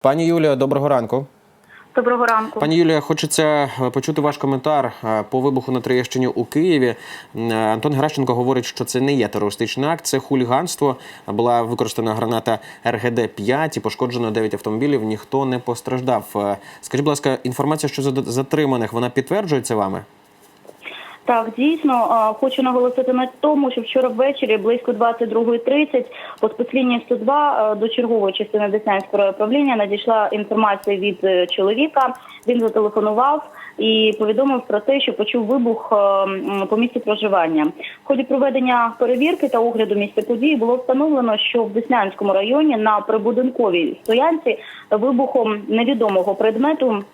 Пані Юлія, доброго ранку. Доброго ранку. Пані Юлія, хочеться е, почути ваш коментар е, по вибуху на Троєщині у Києві. Е, Антон Геращенко говорить, що це не є терористичний акт, це хуліганство. Була використана граната РГД-5 і пошкоджено 9 автомобілів. Ніхто не постраждав. Скажіть, будь ласка, інформація щодо затриманих вона підтверджується вами? Так, дійсно, хочу наголосити на тому, що вчора ввечері близько 22.30 по спецлінії 102 а, до чергової частини Деснянського управління надійшла інформація від е, чоловіка. Він зателефонував і повідомив про те, що почув вибух е, по місці проживання. В ході проведення перевірки та огляду місця події було встановлено, що в Деснянському районі на прибудинковій стоянці вибухом невідомого предмету.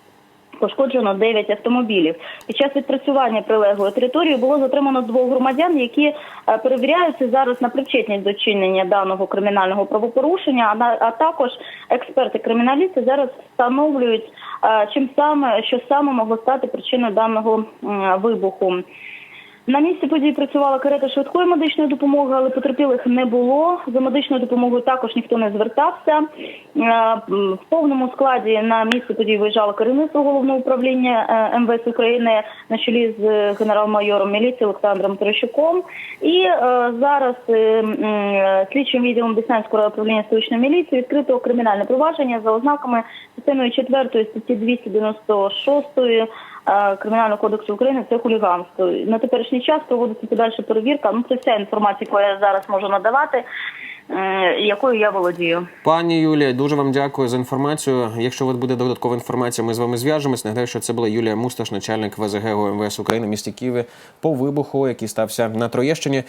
Пошкоджено 9 автомобілів. Під час відпрацювання прилеглої території було затримано двох громадян, які е, перевіряються зараз на причетність до чинення даного кримінального правопорушення. А, також експерти криміналісти зараз встановлюють, е, чим саме що саме могло стати причиною даного вибуху. На місці події працювала карета швидкої медичної допомоги, але потерпілих не було. За медичною допомогою також ніхто не звертався. Е, В повному складі на місце події виїжджало керівництво головного управління е, МВС України на чолі з е, генерал-майором міліції Олександром Терещуком. І зараз слідчим відділом Деснянського управління столичної міліції відкрито кримінальне провадження за ознаками частиною 4 статті 296 е, Кримінального кодексу України це хуліганство. На теперішній час проводиться подальша перевірка. Ну це вся інформація, яку я зараз можу надавати, е, якою я володію. Пані Юлія, дуже вам дякую за інформацію. Якщо вас буде додаткова інформація, ми з вами зв'яжемось. Нагадаю, що це була Юлія Мусташ, начальник ВЗГ МВС України місті Києві по вибуху, який стався на Троєщині.